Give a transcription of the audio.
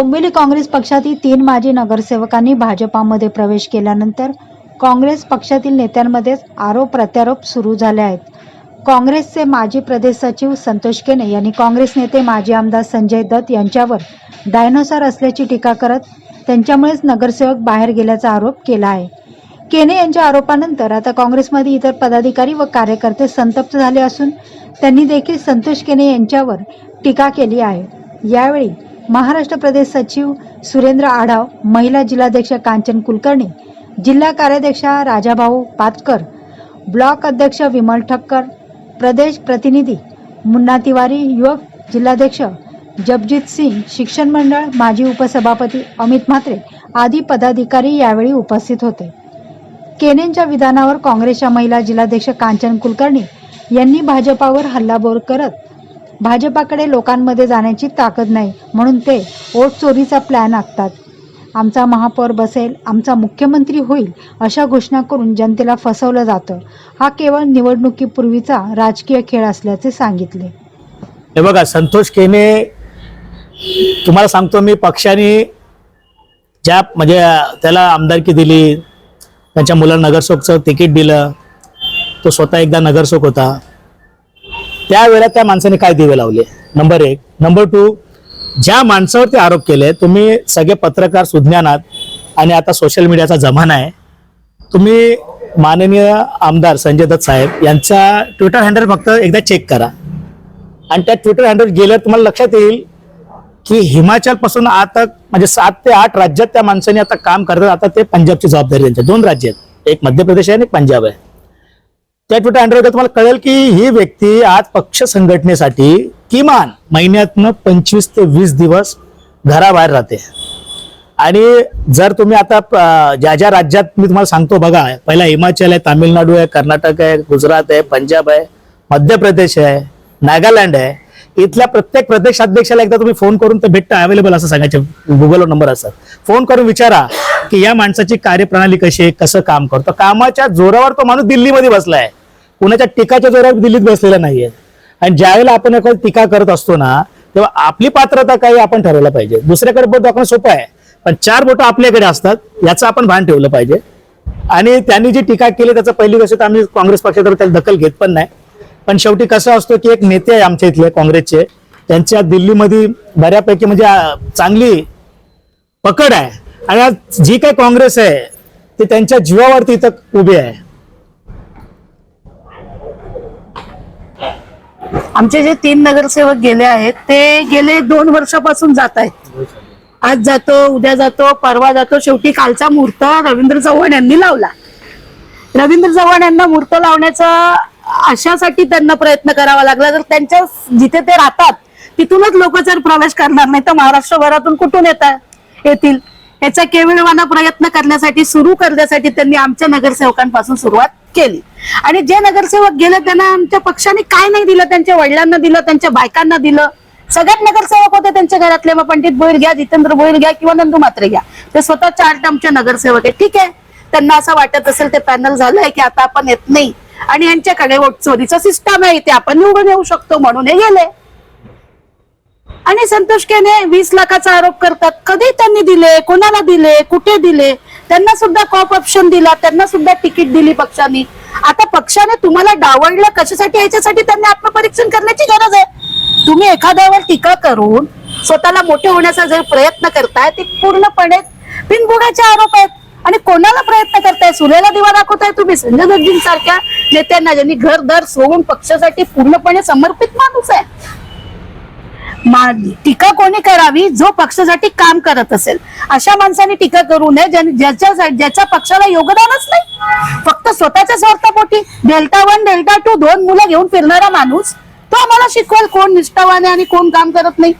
डोंबिवली काँग्रेस पक्षातील तीन माजी नगरसेवकांनी भाजपामध्ये प्रवेश केल्यानंतर काँग्रेस पक्षातील नेत्यांमध्येच आरोप प्रत्यारोप सुरू झाले आहेत. काँग्रेसचे माजी प्रदेश सचिव संतोष केने यांनी काँग्रेस नेते माजी आमदार संजय दत्त यांच्यावर डायनोसॉर असल्याची टीका करत त्यांच्यामुळेच नगरसेवक बाहेर गेल्याचा आरोप केला आहे. केने यांच्या आरोपानंतर आता काँग्रेसमध्ये इतर पदाधिकारी व कार्यकर्ते संतप्त झाले असून त्यांनी देखील संतोष केने यांच्यावर टीका केली आहे. यावेळी महाराष्ट्र प्रदेश सचिव सुरेंद्र आढाव महिला जिल्हाध्यक्ष कांचन कुलकर्णी जिल्हा कार्याध्यक्षा राजाभाऊ पातकर ब्लॉक अध्यक्ष विमल ठक्कर प्रदेश प्रतिनिधी मुन्ना तिवारी युवक जिल्हाध्यक्ष जगजित सिंग शिक्षण मंडळ माजी उपसभापती अमित म्हात्रे आदी पदाधिकारी यावेळी उपस्थित होते. केनेंच्या विधानावर काँग्रेसच्या महिला जिल्हाध्यक्ष कांचन कुलकर्णी यांनी भाजपावर हल्लाबोल करत भाजपाकडे लोकांमध्ये जाण्याची ताकद नाही म्हणून ते वोट चोरीचा प्लॅन आखतात. आमचा महापौर बसेल आमचा मुख्यमंत्री होईल अशा घोषणा करून जनतेला फसवलं जातं. हा केवळ निवडणुकीपूर्वीचा राजकीय खेळ असल्याचे सांगितले. हे बघा संतोष केने तुम्हाला सांगतो मी पक्षाने ज्या म्हणजे त्याला आमदारकी दिली त्यांच्या मुलाला नगरसेवकचं तिकीट दिलं तो स्वतः एकदा नगरसेवक होता. त्यावेळेला त्या माणसाने काय दिवे लावले? नंबर एक. नंबर टू ज्या माणसावरती आरोप केले तुम्ही सगळे पत्रकार सुज्ञानात आणि आता सोशल मीडियाचा जमाना आहे. तुम्ही माननीय आमदार संजय दत्त साहेब यांचा ट्विटर हँडल फक्त एकदा चेक करा. आणि त्या ट्विटर हँडल गेल्यावर तुम्हाला लक्षात येईल की हिमाचलपासून आता म्हणजे सात ते आठ राज्यात त्या माणसाने आता काम करतात. आता ते पंजाबची जबाबदारी त्यांच्या दोन राज्य आहेत. एक मध्य प्रदेश आहे आणि एक पंजाब आहे. त्या ट्विटर हँडल तुम्हाला कळेल की ही व्यक्ती आज पक्ष संघटनेसाठी किमान महिन्यातनं पंचवीस ते वीस दिवस घराबाहेर राहते. आणि जर तुम्ही आता ज्या ज्या राज्यात मी तुम्हाला सांगतो बघा पहिला हिमाचल आहे तामिळनाडू आहे कर्नाटक आहे गुजरात आहे पंजाब आहे मध्य प्रदेश आहे नागालँड आहे इथल्या प्रत्येक प्रदेशाध्यक्षाला एकदा तुम्ही फोन करून तर भेटता अवेलेबल असं सांगायचे. गुगलवर नंबर असतात. फोन करून विचारा की या माणसाची कार्यप्रणाली कशी आहे कसं काम करतो. कामाच्या जोरावर तो माणूस दिल्लीमध्ये बसलाय. कुणाच्या टीकाच्या जोरावर दिल्लीत बसलेला नाहीये. आणि ज्यावेळेला आपण एखादी टीका करत असतो ना तेव्हा आपली पात्रता काही आपण ठरवलं पाहिजे. दुसऱ्याकडे बोट दाखवणं सोपं आहे. पण चार बोटं आपल्याकडे असतात याचं आपण भान ठेवलं पाहिजे. आणि त्यांनी जी टीका केली त्याचं पहिली गोष्ट आम्ही काँग्रेस पक्षातर्फे त्याला दखल घेत पण नाही. पण शेवटी कसं असतो की एक नेते आहे आमच्या इथले काँग्रेसचे. त्यांच्या दिल्लीमध्ये बऱ्यापैकी म्हणजे चांगली पकड आहे. आणि आज जी काही काँग्रेस आहे ती त्यांच्या जीवावरती इथं उभी आहे. आमचे जे तीन नगरसेवक गेले आहेत ते गेले दोन वर्षापासून जात आहेत. आज जातो उद्या जातो परवा जातो शेवटी कालचा मुहूर्त रवींद्र चव्हाण यांनी लावला. रवींद्र चव्हाण यांना मुहूर्त लावण्याचा अशासाठी त्यांना प्रयत्न करावा लागला. जर त्यांच्या जिथे ते राहतात तिथूनच लोक जर प्रवेश करणार नाही तर महाराष्ट्रभरातून कुठून येतात येतील? याचा केविळवाना प्रयत्न करण्यासाठी सुरू करण्यासाठी त्यांनी आमच्या नगरसेवकांपासून सुरुवात केली. आणि जे नगरसेवक गेले त्यांना आमच्या पक्षाने काय नाही दिलं त्यांच्या वडिलांना दिलं त्यांच्या बायकांना दिलं. सगळ्यात नगरसेवक होते त्यांच्या घरातले. मग पंडित भोईर घ्या जितेंद्र भोईर घ्या किंवा नंदू मात्रे घ्या. ते स्वतः चार टर्मचे नगरसेवक आहे ठीक आहे. त्यांना असं वाटत असेल ते पॅनल झालंय की आता आपण येत नाही. आणि यांच्याकडे वोट चोरीचा सिस्टम आहे. ते आपण निवडून येऊ शकतो म्हणून हे गेले. आणि संतोष केने वीस लाखाचा आरोप करतात. कधी त्यांनी दिले? कोणाला दिले? कुठे दिले? त्यांना सुद्धा कॉप ऑप्शन दिला त्यांना सुद्धा तिकीट दिली पक्षाने. आता पक्षाने तुम्हाला डावळलं कशासाठी? याच्यासाठी त्यांनी आत्मपरीक्षण करण्याची गरज आहे. तुम्ही एखाद्यावर टीका करून स्वतःला मोठे होण्याचा जर प्रयत्न करताय ते पूर्णपणे बिनबुडाचे आरोप आहेत. आणि कोणाला प्रयत्न करताय? सुरेला दिवा दाखवताय तुम्ही संजय दत्तजींसारख्या नेत्यांना ज्यांनी घरदार सोडून पक्षासाठी पूर्णपणे समर्पित माणूस आहे. टीका कोणी करावी? जो पक्षासाठी काम करत असेल. अशा माणसाने टीका करू नये ज्याच्या ज्याच्या पक्षाला योगदानच नाही. फक्त स्वतःच्या स्वार्थापोटी डेल्टा वन डेल्टा टू दोन मुलं घेऊन फिरणारा माणूस तो आम्हाला शिकवेल कोण निष्ठावाने आणि कोण काम करत नाही.